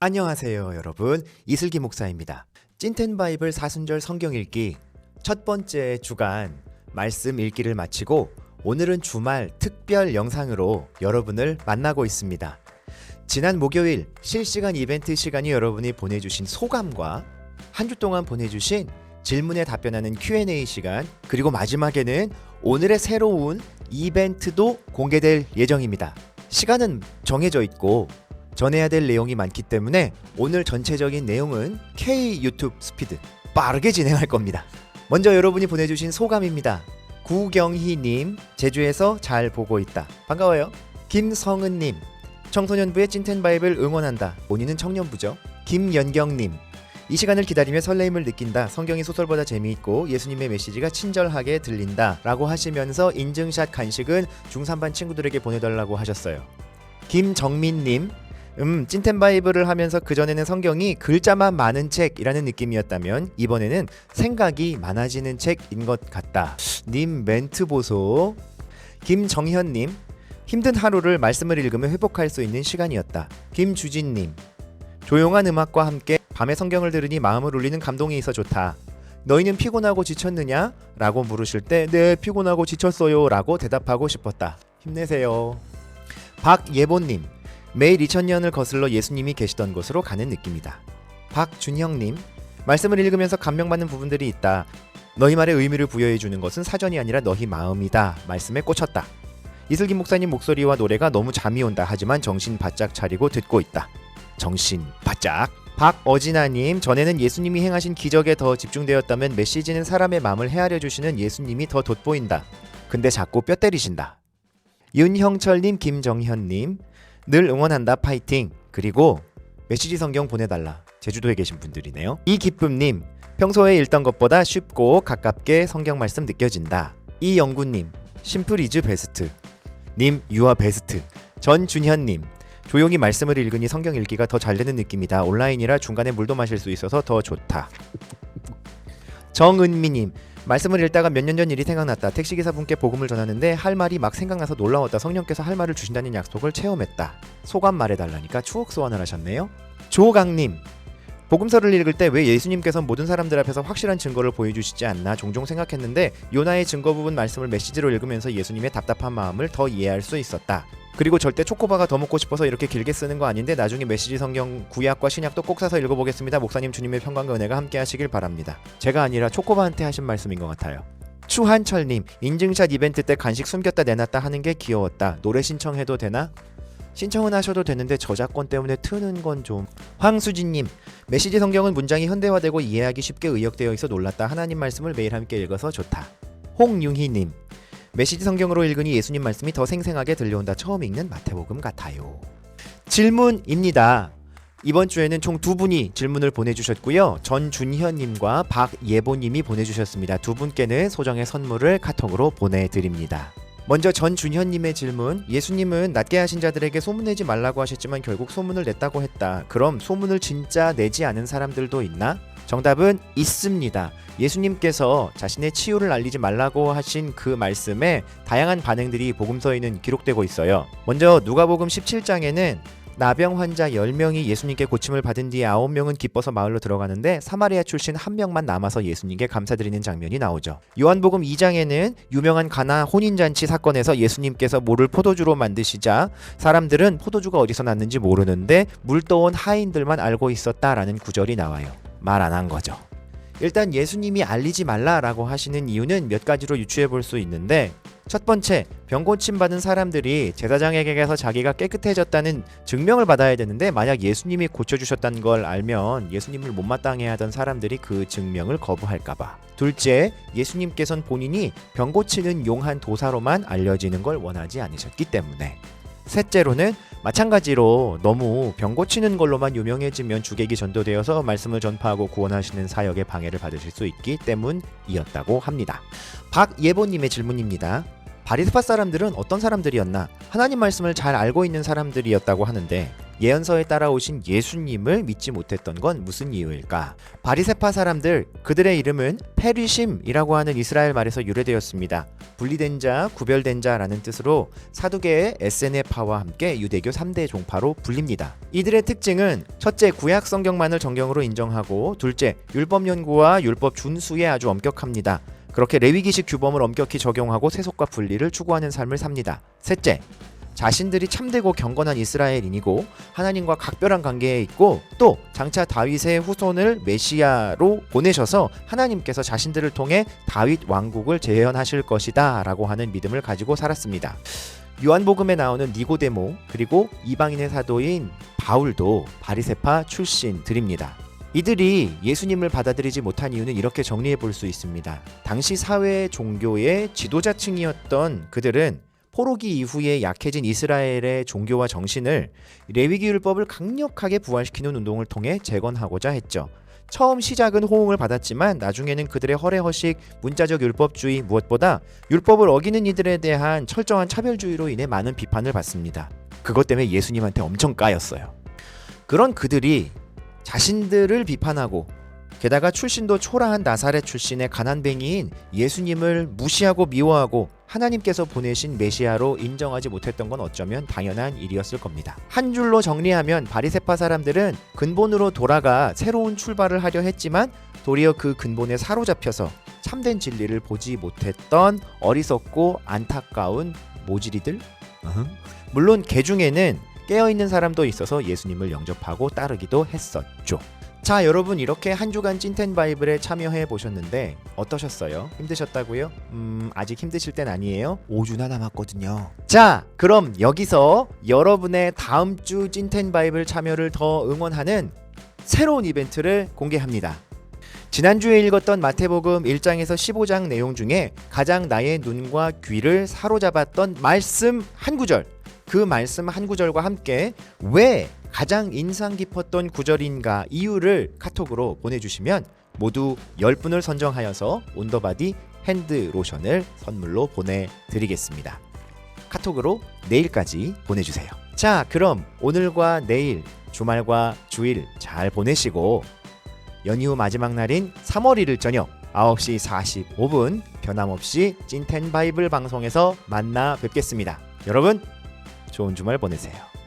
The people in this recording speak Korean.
안녕하세요, 여러분. 이슬기 목사입니다. 찐텐 바이블 사순절 성경 읽기 첫 번째 주간 말씀 읽기를 마치고 오늘은 주말 특별 영상으로 여러분을 만나고 있습니다. 지난 목요일 실시간 이벤트 시간이 여러분이 보내주신 소감과 한 주 동안 보내주신 질문에 답변하는 Q&A 시간 그리고 마지막에는 오늘의 새로운 이벤트도 공개될 예정입니다. 시간은 정해져 있고 전해야 될 내용이 많기 때문에 오늘 전체적인 내용은 K 유튜브 스피드 빠르게 진행할 겁니다. 먼저 여러분이 보내주신 소감입니다. 구경희님 제주에서 잘 보고 있다. 반가워요. 김성은님 청소년부의 찐텐 바이블 응원한다. 본인은 청년부죠. 김연경님 이 시간을 기다리며 설레임을 느낀다. 성경이 소설보다 재미있고 예수님의 메시지가 친절하게 들린다. 라고 하시면서 인증샷 간식은 중3반 친구들에게 보내달라고 하셨어요. 김정민님 음, 찐텐 바이블을 하면서 그전에는 성경이 글자만 많은 책이라는 느낌이었다면 이번에는 생각이 많아지는 책인 것 같다. 님 멘트 보소. 김정현 님 힘든 하루를 말씀을 읽으며 회복할 수 있는 시간이었다. 김주진 님 조용한 음악과 함께 밤에 성경을 들으니 마음을 울리는 감동이 있어 좋다. 너희는 피곤하고 지쳤느냐? 라고 물으실 때 네 피곤하고 지쳤어요 라고 대답하고 싶었다. 힘내세요. 박예보님 매일 2000년을 거슬러 예수님이 계시던 곳으로 가는 느낌이다. 박준형님 말씀을 읽으면서 감명받는 부분들이 있다. 너희 말에 의미를 부여해 주는 것은 사전이 아니라 너희 마음이다. 말씀에 꽂혔다. 이슬기 목사님 목소리와 노래가 너무 잠이 온다 하지만 정신 바짝 차리고 듣고 있다. 정신 바짝. 박어진아님 전에는 예수님이 행하신 기적에 더 집중되었다면 메시지는 사람의 마음을 헤아려 주시는 예수님이 더 돋보인다. 근데 자꾸 뼈 때리신다. 윤형철님, 김정현님 늘 응원한다 파이팅. 그리고 메시지 성경 보내달라. 제주도에 계신 분들이네요. 이 기쁨님 평소에 읽던 것보다 쉽고 가깝게 성경 말씀 느껴진다. 이 영구님 심플 이즈 베스트. 님 유아 베스트. 전준현님 조용히 말씀을 읽으니 성경 읽기가 더 잘 되는 느낌이다. 온라인이라 중간에 물도 마실 수 있어서 더 좋다. 정은미님 말씀을 읽다가 몇 년 전 일이 생각났다. 택시기사분께 복음을 전하는데 할 말이 막 생각나서 놀라웠다. 성령께서 할 말을 주신다는 약속을 체험했다. 소감 말해달라니까 추억 소환을 하셨네요. 조강님 복음서를 읽을 때 왜 예수님께서 모든 사람들 앞에서 확실한 증거를 보여주시지 않나 종종 생각했는데 요나의 증거 부분 말씀을 메시지로 읽으면서 예수님의 답답한 마음을 더 이해할 수 있었다. 그리고 절대 초코바가 더 먹고 싶어서 이렇게 길게 쓰는 거 아닌데 나중에 메시지 성경 구약과 신약도 꼭 사서 읽어보겠습니다. 목사님 주님의 평강과 은혜가 함께 하시길 바랍니다. 제가 아니라 초코바한테 하신 말씀인 것 같아요. 추한철님 인증샷 이벤트 때 간식 숨겼다 내놨다 하는 게 귀여웠다. 노래 신청해도 되나? 신청은 하셔도 되는데 저작권 때문에 트는 건 좀. 황수진님 메시지 성경은 문장이 현대화되고 이해하기 쉽게 의역되어 있어 놀랐다. 하나님 말씀을 매일 함께 읽어서 좋다. 홍윤희님 메시지 성경으로 읽으니 예수님 말씀이 더 생생하게 들려온다. 처음 읽는 마태복음 같아요. 질문입니다. 이번 주에는 총 두 분이 질문을 보내주셨고요. 전준현님과 박예보님이 보내주셨습니다. 두 분께는 소정의 선물을 카톡으로 보내드립니다. 먼저 전준현님의 질문 예수님은 낮게 하신 자들에게 소문내지 말라고 하셨지만 결국 소문을 냈다고 했다. 그럼 소문을 진짜 내지 않은 사람들도 있나? 정답은 있습니다. 예수님께서 자신의 치유를 알리지 말라고 하신 그 말씀에 다양한 반응들이 복음서에는 기록되고 있어요. 먼저 누가복음 17장에는 나병 환자 10명이 예수님께 고침을 받은 뒤에 9명은 기뻐서 마을로 들어가는데 사마리아 출신 한 명만 남아서 예수님께 감사드리는 장면이 나오죠. 요한복음 2장에는 유명한 가나 혼인잔치 사건에서 예수님께서 물을 포도주로 만드시자 사람들은 포도주가 어디서 났는지 모르는데 물 떠온 하인들만 알고 있었다라는 구절이 나와요. 말 안 한 거죠. 일단 예수님이 알리지 말라라고 하시는 이유는 몇 가지로 유추해 볼 수 있는데 첫 번째, 병 고침 받은 사람들이 제사장에게 가서 자기가 깨끗해졌다는 증명을 받아야 되는데 만약 예수님이 고쳐주셨다는 걸 알면 예수님을 못마땅해 하던 사람들이 그 증명을 거부할까봐. 둘째, 예수님께선 본인이 병 고치는 용한 도사로만 알려지는 걸 원하지 않으셨기 때문에. 셋째로는 마찬가지로 너무 병 고치는 걸로만 유명해지면 주객이 전도되어서 말씀을 전파하고 구원하시는 사역에 방해를 받으실 수 있기 때문이었다고 합니다. 박예보님의 질문입니다. 바리스파 사람들은 어떤 사람들이었나? 하나님 말씀을 잘 알고 있는 사람들이었다고 하는데 예언서에 따라오신 예수님을 믿지 못했던 건 무슨 이유일까? 바리세파 사람들 그들의 이름은 페리심이라고 하는 이스라엘 말에서 유래되었습니다. 분리된 자, 구별된 자라는 뜻으로 사두개의 에세네파와 함께 유대교 3대 종파로 불립니다. 이들의 특징은 첫째 구약 성경만을 정경으로 인정하고 둘째 율법 연구와 율법 준수에 아주 엄격합니다. 그렇게 레위기식 규범을 엄격히 적용하고 세속과 분리를 추구하는 삶을 삽니다. 셋째, 자신들이 참되고 경건한 이스라엘인이고 하나님과 각별한 관계에 있고 또 장차 다윗의 후손을 메시아로 보내셔서 하나님께서 자신들을 통해 다윗 왕국을 재현하실 것이다라고 하는 믿음을 가지고 살았습니다. 요한복음에 나오는 니고데모 그리고 이방인의 사도인 바울도 바리세파 출신들입니다. 이들이 예수님을 받아들이지 못한 이유는 이렇게 정리해 볼 수 있습니다. 당시 사회 종교의 지도자층이었던 그들은 포로기 이후에 약해진 이스라엘의 종교와 정신을 레위기 율법을 강력하게 부활시키는 운동을 통해 재건하고자 했죠. 처음 시작은 호응을 받았지만 나중에는 그들의 허례허식, 문자적 율법주의 무엇보다 율법을 어기는 이들에 대한 철저한 차별주의로 인해 많은 비판을 받습니다. 그것 때문에 예수님한테 엄청 까였어요. 그런 그들이 자신들을 비판하고 게다가 출신도 초라한 나사렛 출신의 가난뱅이인 예수님을 무시하고 미워하고 하나님께서 보내신 메시아로 인정하지 못했던 건 어쩌면 당연한 일이었을 겁니다. 한 줄로 정리하면 바리세파 사람들은 근본으로 돌아가 새로운 출발을 하려 했지만 도리어 그 근본에 사로잡혀서 참된 진리를 보지 못했던 어리석고 안타까운 모질이들. 물론 개 중에는 깨어 있는 사람도 있어서 예수님을 영접하고 따르기도 했었죠. 자, 여러분 이렇게 한 주간 찐텐 바이블에 참여해 보셨는데 어떠셨어요? 힘드셨다고요? 음, 아직 힘드실 땐 아니에요. 5주나 남았거든요. 자, 그럼 여기서 여러분의 다음 주 찐텐 바이블 참여를 더 응원하는 새로운 이벤트를 공개합니다. 지난주에 읽었던 마태복음 1장에서 15장 내용 중에 가장 나의 눈과 귀를 사로잡았던 말씀 한 구절 그 말씀 한 구절과 함께 왜 가장 인상 깊었던 구절인가 이유를 카톡으로 보내주시면 모두 10분을 선정하여서 온더바디 핸드 로션을 선물로 보내드리겠습니다. 카톡으로 내일까지 보내주세요. 자, 그럼 오늘과 내일, 주말과 주일 잘 보내시고 연휴 마지막 날인 3월 1일 저녁 9시 45분 변함없이 찐텐 바이블 방송에서 만나 뵙겠습니다. 여러분 좋은 주말 보내세요.